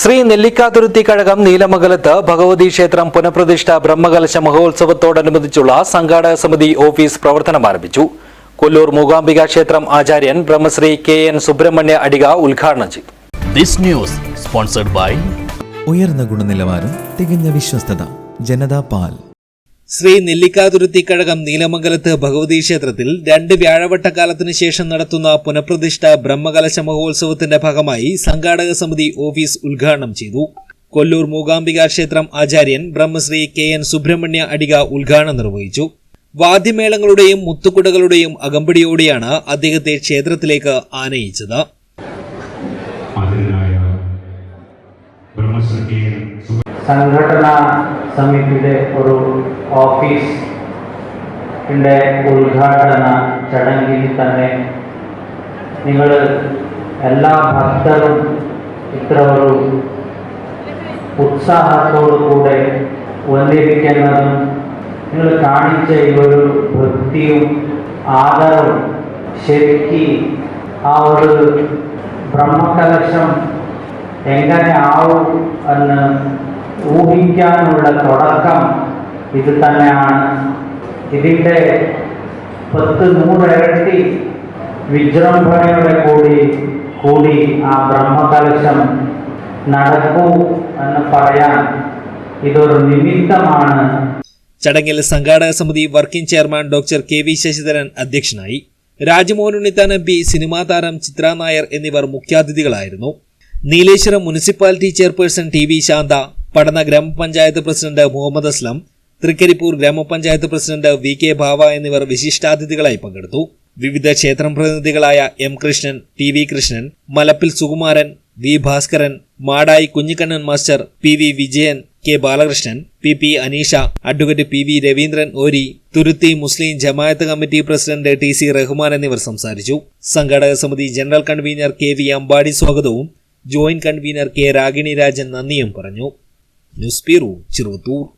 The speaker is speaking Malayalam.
ശ്രീ നെല്ലിക്കാതുരുത്തി കഴകം നീലമംഗലത്ത് ഭഗവതി ക്ഷേത്രം പുനഃപ്രതിഷ്ഠ ബ്രഹ്മകലശ മഹോത്സവത്തോടനുബന്ധിച്ചുള്ള സംഘാടക സമിതി ഓഫീസ് പ്രവർത്തനം ആരംഭിച്ചു. കൊല്ലൂർ മൂകാംബിക ക്ഷേത്രം ആചാര്യൻ ബ്രഹ്മശ്രീ കെ എൻ സുബ്രഹ്മണ്യ അടിക ഉദ്ഘാടനം ചെയ്തു. This news sponsored by ഉയർന്ന ഗുണനിലവാരം തികഞ്ഞ വിശ്വസ്തത ജനതാ പാൽ. ശ്രീ നെല്ലിക്കാതുരുത്തിക്കഴകം നീലമംഗലത്ത് ഭഗവതി ക്ഷേത്രത്തിൽ രണ്ട് വ്യാഴവട്ടകാലത്തിന് ശേഷം നടത്തുന്ന പുനഃപ്രതിഷ്ഠ ബ്രഹ്മകലശ മഹോത്സവത്തിന്റെ ഭാഗമായി സംഘാടക സമിതി ഓഫീസ് ഉദ്ഘാടനം ചെയ്തു. കൊല്ലൂർ മൂകാംബിക ക്ഷേത്രം ആചാര്യൻ ബ്രഹ്മശ്രീ കെ എൻ സുബ്രഹ്മണ്യ അടിക ഉദ്ഘാടനം നിർവഹിച്ചു. വാദ്യമേളങ്ങളുടെയും മുത്തുകുടകളുടെയും അകമ്പടിയോടെയാണ് അദ്ദേഹത്തെ ക്ഷേത്രത്തിലേക്ക് ആനയിച്ചത്. ബ്രഹ്മശ്രീ സംഘടനാ സമിതിയുടെ ഒരു ഓഫീസ് ന്റെ ഉദ്ഘാടന ചടങ്ങിൽ തന്നെ നിങ്ങൾ എല്ലാ ഭക്തരും ഇത്ര ഒരു ഉത്സാഹത്തോടുകൂടെ വന്നിരിക്കുന്നതും നിങ്ങൾ കാണിച്ച ഈ ഒരു ഭക്തിയും ആദരവും ശരിക്ക് ആ ഒരു ബ്രഹ്മകലശം എങ്ങനെ ആവും എന്ന് ഊഹിക്കാനുള്ള തുടക്കം ഇത് തന്നെയാണ്. ഇതിന്റെ പത്ത് നൂറിരട്ടി വിജൃംഭണയുടെ കൂടി കൂടി ആ ബ്രഹ്മകലശം നടക്കൂ എന്ന് പറയാൻ ഇതൊരു നിമിത്തമാണ്. ചടങ്ങിൽ സംഘാടക സമിതി working chairman doctor K V Sasidharan അധ്യക്ഷനായി Rajmohan Unnithan M P cinema താരം ചിത്ര നായർ എന്നിവർ മുഖ്യാതിഥികളായിരുന്നു. Nileshwaram municipality chairperson T V Shantha Padanna ഗ്രാമപഞ്ചായത്ത് പ്രസിഡന്റ് മുഹമ്മദ് അസ്ലം തൃക്കരിപ്പൂർ ഗ്രാമപഞ്ചായത്ത് പ്രസിഡന്റ് വി കെ ഭാവ എന്നിവർ വിശിഷ്ടാതിഥികളായി പങ്കെടുത്തു. വിവിധ ക്ഷേത്രം പ്രതിനിധികളായ M Krishnan T V Krishnan Malappil Sukumaran V Bhaskaran Madayi Kunhikannan master P V Vijayan K Balakrishnan P P Aneesha advocate P V Raveendran Ori Thuruthi Muslim Jamaat committee president T C Rahman എന്നിവർ സംസാരിച്ചു. സംഘാടക സമിതി general convener K V Ambadi സ്വാഗതവും joint convener K Ragini Rajan നന്ദിയും പറഞ്ഞു. no Peru, tirou duro